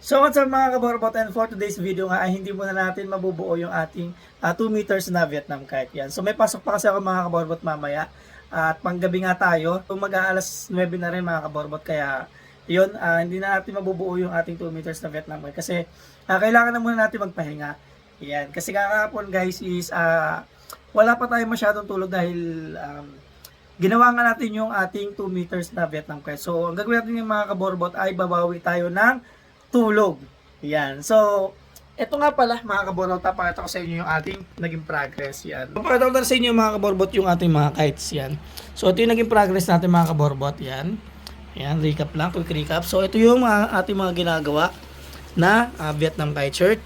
So what's up mga kaborbot and for today's video nga ay hindi muna natin mabubuo yung ating 2 meters na Vietnam kite yan. So may pasok pa kasi ako mga kaborbot mamaya at panggabi nga tayo. Kung mag-aalas 9 na rin mga kaborbot kaya yun, ah, hindi na natin mabubuo yung ating 2 meters na Vietnam kite kasi ah, kailangan na muna natin magpahinga. Yan. Kasi kakapon guys is ah, wala pa tayo masyadong tulog dahil um, ginawa nga natin yung ating 2 meters na Vietnam kite. So, ang gagawin natin yung mga kaborbot ay babawi tayo ng tulog. Yan. So, ito nga pala mga kaborbot, papakita ko sa inyo yung ating naging progress. Yan. Papakita ko sa inyo mga kaborbot yung ating mga kites. Yan. So, ito yung naging progress natin mga kaborbot. Yan. Yan, recap lang, quick recap. So, ito yung mga, ating mga ginagawa na ah, Vietnam kite shirt.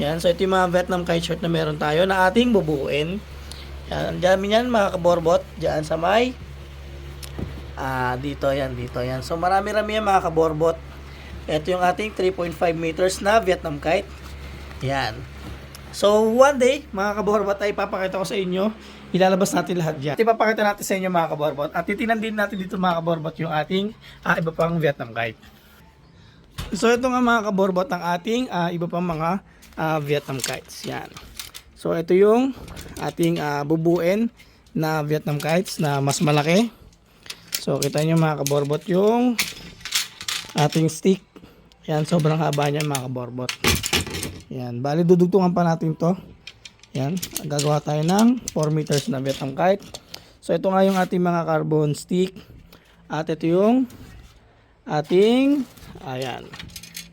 Yan, so ito yung mga Vietnam kite shirt na meron tayo na ating bubuuin. Yan, dami yan mga kaborbot, dyan sa may ah dito yan, dito yan. So marami-rami yan mga kaborbot. Ito yung ating 3.5 meters na Vietnam kite. Yan. So one day, mga kaborbot ay papakita ko sa inyo. Ilalabas natin lahat dyan. Ipapakita natin sa inyo mga kaborbot. At titinan din natin dito mga kaborbot yung ating ah, iba pang Vietnam kite. So ito nga mga kaborbot ang ating ah, iba pang mga ah, Vietnam kites. Yan. So ito yung ating ah, bubuin na Vietnam kites na mas malaki. So kita nyo mga kaborbot yung ating stick. Yan, sobrang haba niyan mga kaborbot. Yan, bali dudugtungan pa natin to. Yan, gagawa tayo ng 4 meters na Vietnam kite. So ito nga yung ating mga carbon stick. At ito yung ating, ayan,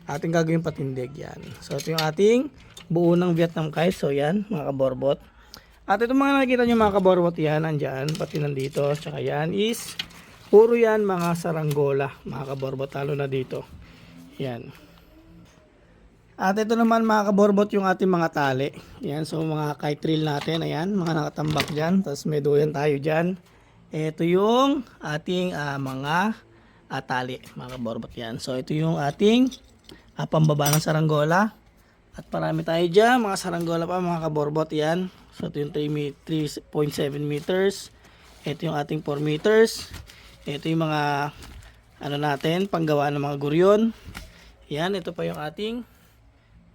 ating gagawin patindig yan. So ito yung ating buo ng Vietnam kite. So yan, mga kaborbot. At ito mga nakikita nyo mga kaborbot yan, andyan, pati nandito, tsaka yan is, puro yan mga saranggola, mga kaborbot, talo na dito. Yan. At ito naman mga kaborbot yung ating mga tali. Yan, so mga kite reel natin, ayan, mga nakatambak dyan, tapos may duyan tayo dyan. Ito yung ating ah, mga ah, tali, mga kaborbot yan. So ito yung ating ah, pambaba ng saranggola. At marami tayo dyan, mga saranggola pa, mga kaborbot yan. So ito yung 3 me- 3.7 meters. Ito yung ating 4 meters. Ito yung mga ano natin, panggawa ng mga guryon. Yan, ito pa yung ating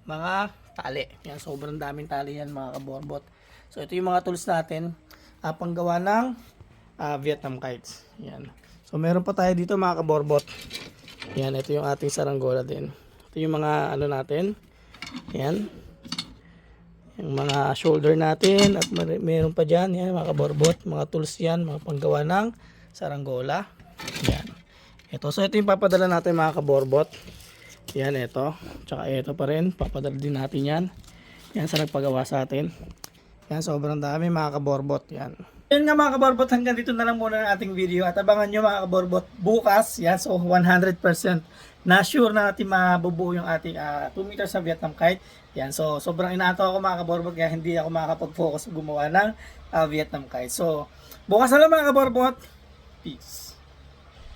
mga tali. Yan, sobrang daming tali yan mga kaborbot. So ito yung mga tools natin, ah, panggawa ng ah, Vietnam kites. Yan. So meron pa tayo dito mga kaborbot. Yan, ito yung ating saranggola din. Ito yung mga ano natin. Yan. Yung mga shoulder natin at mar- meron pa dyan, yan mga kaborbot, mga tools yan, mga panggawa ng saranggola. Yan. Ito, so ito yung papadala natin mga kaborbot. Yan, ito. Tsaka ito pa rin, papadala din natin yan. Yan sa nagpagawa sa atin. Yan, sobrang dami mga kaborbot. Yan. Yan nga mga kaborbot, hanggang dito na lang muna ang ating video. At abangan nyo mga kaborbot, bukas, yan, so 100% na sure na natin mabubuo yung ating 2 meters sa Vietnam kite. Yan, so sobrang inaanto ako mga kaborbot kaya hindi ako makakapag-focus gumawa ng ah, Vietnam kite. So, bukas na lang mga kaborbot. Peace.